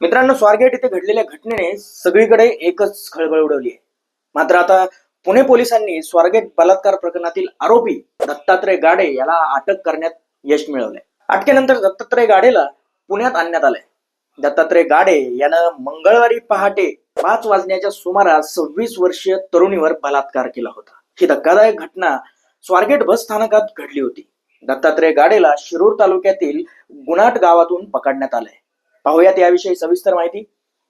मित्रांनो स्वारगेट इथे घडलेल्या घटनेने सगळीकडे एकच खळबळ उडवली आहे. मात्र आता पुणे पोलिसांनी स्वारगेट बलात्कार प्रकरणातील आरोपी दत्तात्रय गाडे याला अटक करण्यात यश मिळवलंय. अटकेनंतर दत्तात्रय गाडेला पुण्यात आणण्यात आलंय. दत्तात्रय गाडे यानं मंगळवारी पहाटे पाच वाजण्याच्या सुमारास सव्वीस वर्षीय तरुणीवर बलात्कार केला होता. ही धक्कादायक घटना स्वारगेट बस स्थानकात घडली होती. दत्तात्रय गाडेला शिरूर तालुक्यातील गुणाट गावातून पकडण्यात आलंय. पाहूयात याविषयी सविस्तर माहिती.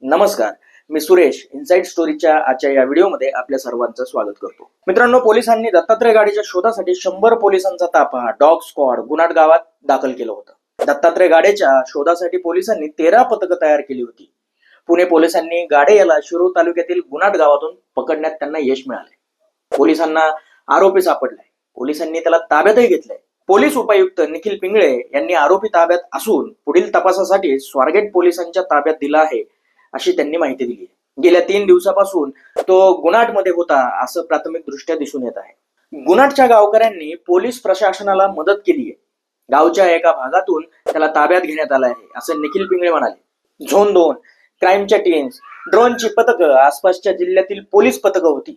नमस्कार मी सुरेश इनसाइड स्टोरीच्या आजच्या या व्हिडिओमध्ये आपल्या सर्वांचं स्वागत करतो. मित्रांनो पोलिसांनी दत्तात्रय गाडीच्या शोधासाठी शंभर पोलिसांचा ताफा डॉग स्क्वॉड गुनाट गावात दाखल केलं होतं. दत्तात्रय गाडेच्या शोधासाठी पोलिसांनी तेरा पथकं तयार केली होती. पुणे पोलिसांनी गाडे याला शिरूर तालुक्यातील गुनाट गावातून पकडण्यात त्यांना यश मिळाले पोलिसांना आरोपी सापडलाय. पोलिसांनी त्याला ताब्यातही घेतलंय. पोलीस उपायुक्त निखिल पिंगळे यांनी आरोपी ताब्यात असून पुढील तपासासाठी स्वारगेट पोलिसांच्या ताब्यात दिला आहे अशी त्यांनी माहिती दिली गेल्या तीन दिवसापासून तो गुणाटमध्ये होता असं प्राथमिक दृष्ट्या दिसून येत आहे. गुणाटच्या गावकऱ्यांनी पोलीस प्रशासनाला मदत केली आहे. गावच्या एका भागातून त्याला ताब्यात घेण्यात आलं आहे असं निखिल पिंगळे म्हणाले. झोन दोन क्राईमच्या टीम्स ड्रोनची पथकं आसपासच्या जिल्ह्यातील पोलीस पथकं होती.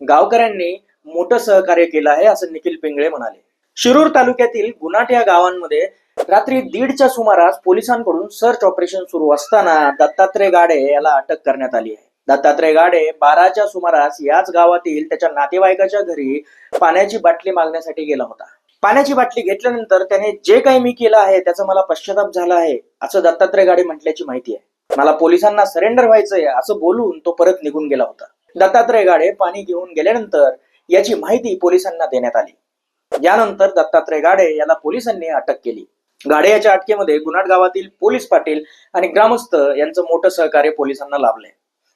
गावकऱ्यांनी मोठं सहकार्य केलं आहे असं निखिल पिंगळे म्हणाले. शिरूर तालुक्यातील गुनाट या गावांमध्ये रात्री दीडच्या सुमारास पोलिसांकडून सर्च ऑपरेशन सुरू असताना दत्तात्रय गाडे याला अटक करण्यात आली आहे. दत्तात्रय गाडे बाराच्या सुमारास याच गावातील त्याच्या नातेवाईकाच्या घरी पाण्याची बाटली मागण्यासाठी गेला होता. पाण्याची बाटली घेतल्यानंतर त्याने जे काही मी केलं आहे त्याचा मला पश्चाताप झाला आहे असं दत्तात्रय गाडे म्हटल्याची माहिती आहे. मला पोलिसांना सरेंडर व्हायचंय असं बोलून तो परत निघून गेला होता. दत्तात्रय गाडे पाणी घेऊन गेल्यानंतर याची माहिती पोलिसांना देण्यात आली. यानंतर दत्तात्रय गाडे याला पोलिसांनी अटक केली. गाडे याच्या अटकेमध्ये गुनाट गावातील पोलीस पाटील आणि ग्रामस्थ यांचं मोठं सहकार्य पोलिसांना लाभले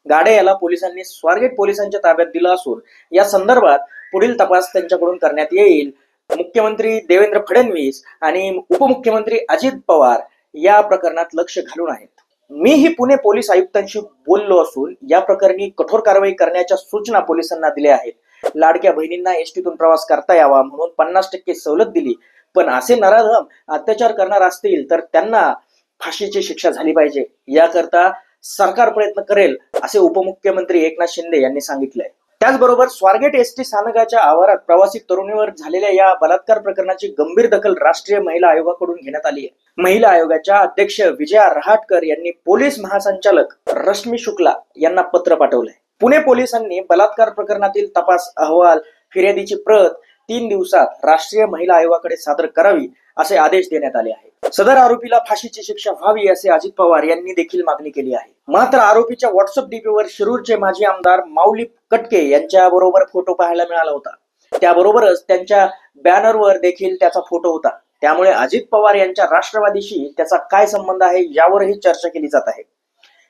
गाडे याला पोलिसांनी स्वारगेट पोलिसांच्या ताब्यात दिलं असून या संदर्भात पुढील तपास त्यांच्याकडून करण्यात येईल. मुख्यमंत्री देवेंद्र फडणवीस आणि उपमुख्यमंत्री अजित पवार या प्रकरणात लक्ष घालून आहेत. मी ही पुणे पोलीस आयुक्तांशी बोललो असून या प्रकरणी कठोर कारवाई करण्याच्या सूचना पोलिसांना दिल्या आहेत. लाडक्या बहिणींना एसटीतून प्रवास करता यावा म्हणून पन्नास टक्के सवलत दिली. पण असे नराधम अत्याचार करणार असतील तर त्यांना फाशीची शिक्षा झाली पाहिजे. याकरता सरकार प्रयत्न करेल असे उपमुख्यमंत्री एकनाथ शिंदे यांनी सांगितलंय. त्याचबरोबर स्वारगेट एस टी स्थानकाच्या आवारात प्रवासी तरुणीवर झालेल्या या बलात्कार प्रकरणाची गंभीर दखल राष्ट्रीय महिला आयोगाकडून घेण्यात आली आहे. महिला आयोगाच्या अध्यक्ष विजया रहाटकर यांनी पोलीस महासंचालक रश्मी शुक्ला यांना पत्र पाठवलंय. पुणे पोलिसांनी बलात्कार प्रकरणातील तपास अहवाल फिर्यादीची प्रत तीन दिवसात राष्ट्रीय महिला आयोगाकडे सादर करावी असे आदेश देण्यात आले आहेत. सदर आरोपीला फाशीची शिक्षा व्हावी असे अजित पवार यांनी देखील मागणी केली आहे. मात्र आरोपीच्या व्हॉट्सअप डीपीवर शिरूरचे माजी आमदार माऊली कटके यांच्या बरोबर फोटो पाहायला मिळाला होता. त्याबरोबरच त्यांच्या बॅनरवर देखील त्याचा फोटो होता. त्यामुळे अजित पवार यांच्या राष्ट्रवादीशी त्याचा काय संबंध आहे यावरही चर्चा केली जात आहे.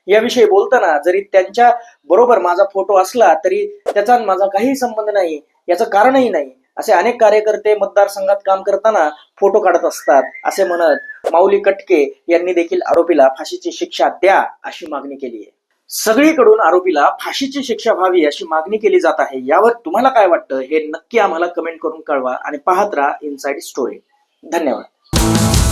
याविषयी बोलताना जरी त्यांच्या बरोबर माझा फोटो असला तरी त्याचा माझा काहीही संबंध नाही याचं कारणही नाही. असे अनेक कार्यकर्ते मतदारसंघात काम करताना फोटो काढत असतात असे म्हणत माऊली कटके यांनी देखील आरोपीला फाशीची शिक्षा द्या अशी मागणी केली आहे. सगळीकडून आरोपीला फाशीची शिक्षा व्हावी अशी मागणी केली जात आहे. यावर तुम्हाला काय वाटतं हे नक्की आम्हाला कमेंट करून कळवा आणि पाहत राहा इनसाइड स्टोरी धन्यवाद.